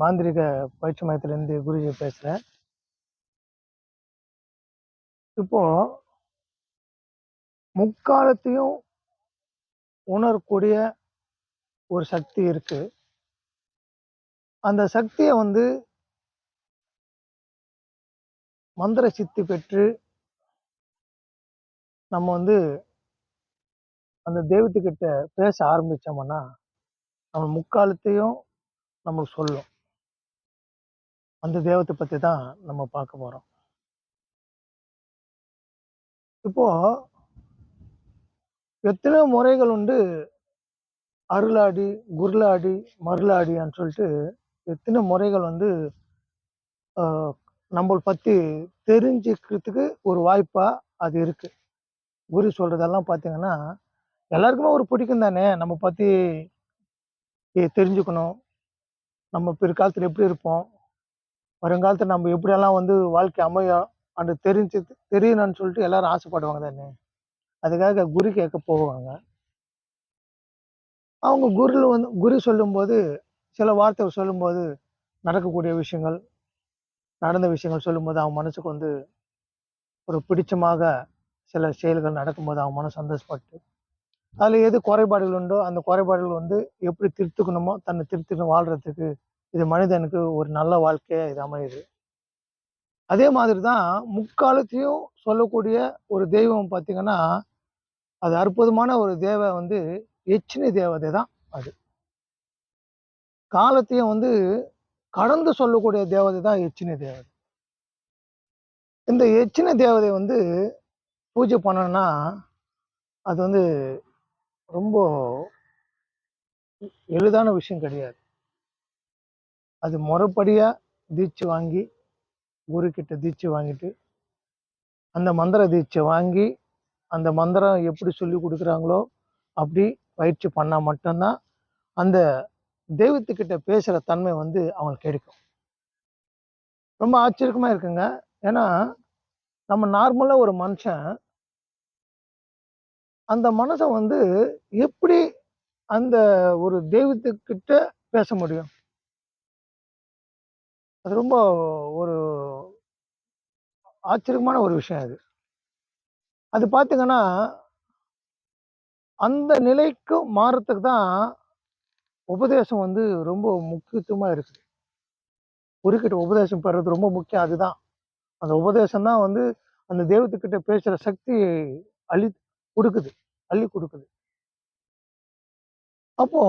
மாந்திரிக பயிற்சி மையத்திலேருந்து குருஜி பேசுகிறேன் இப்போ முக்காலத்தையும் உணரக்கூடிய ஒரு சக்தி இருக்கு. அந்த சக்தியை வந்து மந்திர சித்தி பெற்று நம்ம வந்து அந்த தெய்வத்துக்கிட்ட பேச ஆரம்பித்தோம்னா நம்ம முக்காலத்தையும் நம்மளுக்கு சொல்லும். அந்த தெய்வத்தை பத்தி தான் நம்ம பார்க்க போறோம். இப்போ எத்தனையோ முறைகள் உண்டு? அருளாடி குருளாடி மருளாடின்னு சொல்லிட்டு எத்தனை முறைகள் வந்து நம்மளை பற்றி பத்தி தெரிஞ்சுக்கிறதுக்கு ஒரு வாய்ப்பா அது இருக்கு. குரு சொல்றதெல்லாம் பார்த்தீங்கன்னா எல்லாருக்குமே ஒரு பிடிக்கும் தானே? நம்ம பத்தி தெரிஞ்சுக்கணும். நம்ம பிற்காலத்தில் எப்படி இருப்போம்? வருங்காலத்தில் நம்ம எப்படியெல்லாம் வந்து வாழ்க்கை அமையும் அன்று தெரிஞ்சு தெரியணும்னு சொல்லிட்டு எல்லாரும் ஆசைப்படுவாங்க தானே? அதுக்காக குரு கேட்க போவாங்க. அவங்க குருல வந்து குரு சொல்லும்போது சில வார்த்தைகள் சொல்லும்போது நடக்கக்கூடிய விஷயங்கள் நடந்த விஷயங்கள் சொல்லும்போது அவன் மனசுக்கு வந்து ஒரு பிடிச்சமாக சில செயல்கள் நடக்கும்போது அவன் மனசு சந்தோஷப்பட்டு அதில் எது குறைபாடுகள் உண்டோ அந்த குறைபாடுகள் வந்து எப்படி திருத்துக்கணுமோ தன்னை திருத்தின்னு வாழ்கிறதுக்கு இது மனிதனுக்கு ஒரு நல்ல வாழ்க்கையா இது அமையுது. அதே மாதிரி தான் முக்காலத்தையும் சொல்லக்கூடிய ஒரு தெய்வம் பார்த்தீங்கன்னா அது அற்புதமான ஒரு தேவை வந்து எச்சினி தேவதை தான் அது. காலத்தையும் வந்து கடந்து சொல்லக்கூடிய தேவதை தான் எச்சினி தேவதை. இந்த எச்சினி தேவதை வந்து பூஜை பண்ணணும்னா அது வந்து ரொம்ப எளிதான விஷயம் கிடையாது. அது முறப்படியாக தீட்சை வாங்கி குருக்கிட்ட தீட்சை வாங்கிட்டு அந்த மந்திர தீட்சை வாங்கி அந்த மந்திரம் எப்படி சொல்லி கொடுக்குறாங்களோ அப்படி பயிற்சி பண்ணால் மட்டும்தான் அந்த தெய்வத்துக்கிட்ட பேசுகிற தன்மை வந்து அவங்களுக்கு கிடைக்கும். ரொம்ப ஆச்சரியமாக இருக்குங்க. ஏன்னா நம்ம நார்மலாக ஒரு மனுஷன் அந்த மனசை வந்து எப்படி அந்த ஒரு தெய்வத்துக்கிட்ட பேச முடியும்? அது ரொம்ப ஒரு ஆச்சரியமான ஒரு விஷயம் அது. அது பார்த்தீங்கன்னா அந்த நிலைக்கு மாறத்துக்கு தான் உபதேசம் வந்து ரொம்ப முக்கியத்துவமா இருக்குது. குறுக்கிட்ட உபதேசம் பெறது ரொம்ப முக்கியம் அதுதான். அந்த உபதேசம் தான் வந்து அந்த தெய்வத்துக்கிட்ட பேசுகிற சக்தி அள்ளி கொடுக்குது அள்ளி கொடுக்குது. அப்போ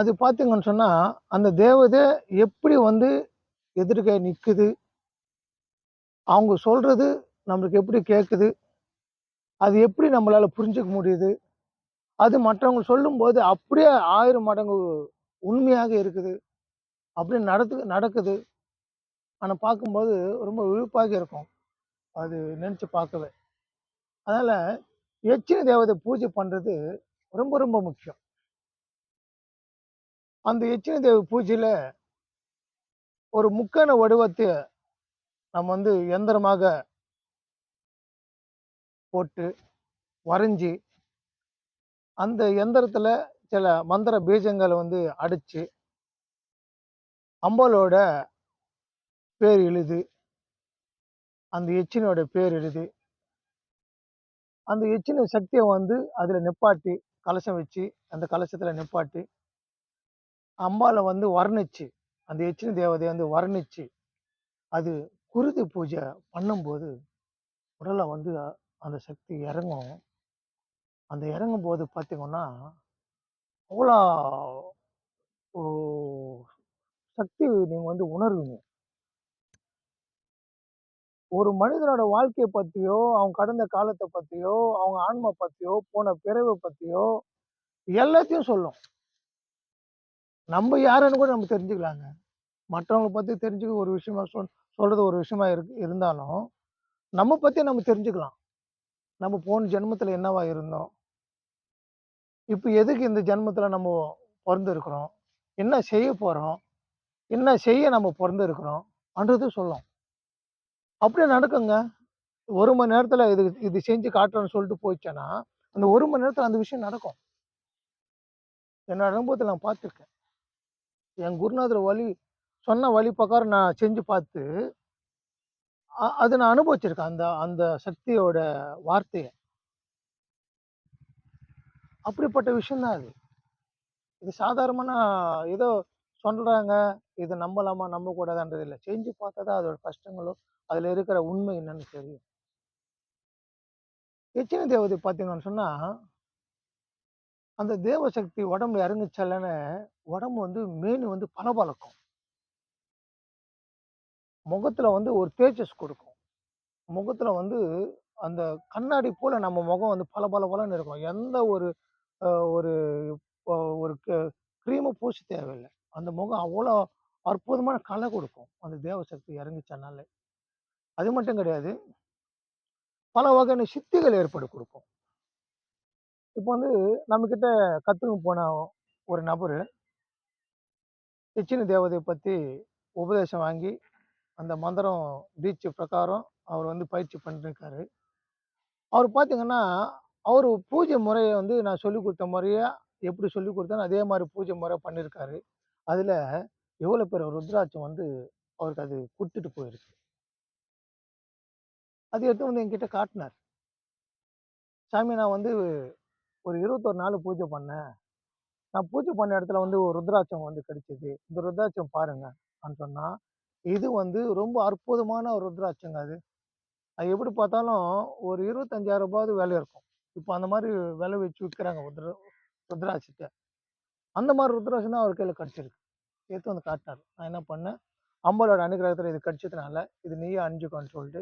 அது பார்த்தீங்கன்னு சொன்னால் அந்த தேவதை எப்படி வந்து எதிர்க்க நிற்குது அவங்க சொல்றது நம்மளுக்கு எப்படி கேட்குது அது எப்படி நம்மளால் புரிஞ்சுக்க முடியுது? அது மற்றவங்க சொல்லும்போது அப்படியே ஆயிரம் மடங்கு உண்மையாக இருக்குது. அப்படி நடத்து நடக்குது. ஆனால் பார்க்கும்போது ரொம்ப விழுப்பாக இருக்கும். அது நினச்சி பார்க்கவே. அதனால் எச்சினி தேவதை பூஜை பண்ணுறது ரொம்ப ரொம்ப முக்கியம். அந்த எச்சினி தேவ பூஜையில் ஒரு முக்கண வடிவத்தை நம்ம வந்து எந்திரமாக போட்டு வரைஞ்சி அந்த எந்திரத்துல சில மந்திர பீஜங்களை வந்து அடித்து அம்பலோட பேர் எழுது அந்த எச்சினோட பேர் எழுது அந்த எச்சின சக்தியை வந்து அதில் நிப்பாட்டி கலசம் வச்சு அந்த கலசத்தில் நிப்பாட்டி அம்பாலை வந்து வர்ணிச்சு அந்த எச்சின தேவதையை வந்து வர்ணிச்சு அது குருதி பூஜை பண்ணும்போது உடலில் வந்து அந்த சக்தி இறங்கும். அந்த இறங்கும் போது பார்த்தீங்கன்னா அவ்வளோ சக்தி நீங்கள் வந்து உணர்வீங்க. ஒரு மனிதனோட வாழ்க்கையை பற்றியோ அவங்க கடந்த காலத்தை பற்றியோ அவங்க ஆன்மை பற்றியோ போன பிறவை பற்றியோ எல்லாத்தையும் சொல்லும். நம்ம யாருன்னு கூட நம்ம தெரிஞ்சுக்கலாங்க. மற்றவங்களை பற்றி தெரிஞ்சுக்க ஒரு விஷயமா சொல் சொல்கிறது ஒரு விஷயமா இருக்கு இருந்தாலும் நம்ம பற்றி நம்ம தெரிஞ்சுக்கலாம். நம்ம போன ஜென்மத்தில் என்னவா இருந்தோம்? இப்போ எதுக்கு இந்த ஜென்மத்தில் நம்ம பிறந்திருக்கிறோம்? என்ன செய்ய போகிறோம் என்ன செய்ய நம்ம பிறந்திருக்கிறோம்? அன்றது சொல்லும். அப்படியே நடக்குங்க. ஒரு மணி நேரத்தில் இது இது செஞ்சு காட்டுறேன்னு சொல்லிட்டு போயிடுச்சேன்னா அந்த ஒரு மணி நேரத்தில் அந்த விஷயம் நடக்கும். என்னோட அனுபவத்தில் நான் பார்த்துருக்கேன். என் குருநாதர் வழி சொன்ன வழி பிரகாரம் நான் செஞ்சு பார்த்து அதை அது நான் அனுபவிச்சிருக்கேன். அந்த அந்த சக்தியோட வார்த்தையை அப்படிப்பட்ட விஷயம் தான் அது. இது சாதாரணமான ஏதோ சொல்கிறாங்க இது நம்பலாமா, நம்பக்கூடாதான்றது இல்லை செஞ்சு பார்த்தா தான் அதோட கஷ்டங்களோ அதில் இருக்கிற உண்மை என்னன்னு தெரியும். எச்சின தேவதை பார்த்தீங்கன்னு சொன்னால் அந்த தேவ சக்தி உடம்புல உடம்பு வந்து மீன் வந்து பளபளக்கும். முகத்தில் வந்து ஒரு தேஜஸ் கொடுக்கும். முகத்தில் வந்து அந்த கண்ணாடி போல நம்ம முகம் வந்து பளபளபளன்னு இருக்கும். எந்த ஒரு ஒரு ஒரு க்ரீமும் பூசி தேவையில்லை. அந்த முகம் அவ்வளோ அற்புதமான கலை கொடுக்கும். அந்த தேவ சக்தி அது மட்டும் கிடையாது. பல வகையான சித்திகள் ஏற்பட கொடுக்கும். இப்போ வந்து நம்மக்கிட்ட கற்றுக்கு போன ஒரு நபர் எச்சினி தேவதையை பற்றி உபதேசம் வாங்கி, அந்த மந்திரம் தீட்சை பிரகாரம் அவர் வந்து பயிற்சி பண்ணிருக்காரு. அவர் பார்த்தீங்கன்னா, அவர் பூஜை முறையை வந்து நான் சொல்லிக் கொடுத்த முறையை எப்படி சொல்லிக் குடுத்தேனோ, அதே மாதிரி பூஜை முறை பண்ணியிருக்காரு. அதில் எவ்வளோ பேர் ருத்ராட்சம் வந்து அவருக்கு அது கொடுத்துட்டு போயிருக்கு. அது எடுத்து வந்து என்கிட்ட காட்டினார் சாமி நான் வந்து ஒரு 21 நாள் பூஜை பண்ணேன். நான் பூஜை பண்ண இடத்துல வந்து ஒரு ருத்ராட்சம் வந்து கிடைச்சிது இந்த ருத்ராட்சம் பாருங்க அப்படின்னு சொன்னால் இது வந்து ரொம்ப அற்புதமான ஒரு ருத்ராட்சங்க அது. அது எப்படி பார்த்தாலும் ஒரு இருபத்தஞ்சாயிரம் 25,000 விலை இருக்கும். இப்போ அந்த மாதிரி விலை வச்சு விற்கிறாங்க ருத்ர ருத்ராட்சத்தை அந்த மாதிரி ருத்ராட்சம் தான் அவர் கையில் கிடச்சிருக்கு எடுத்து வந்து காட்டினார் நான் என்ன பண்ணேன், அம்பாளோட அனுகிரகத்தில் இது கடிச்சதுனால இது நீயே அணிஞ்சுக்கோன்னு சொல்லிட்டு,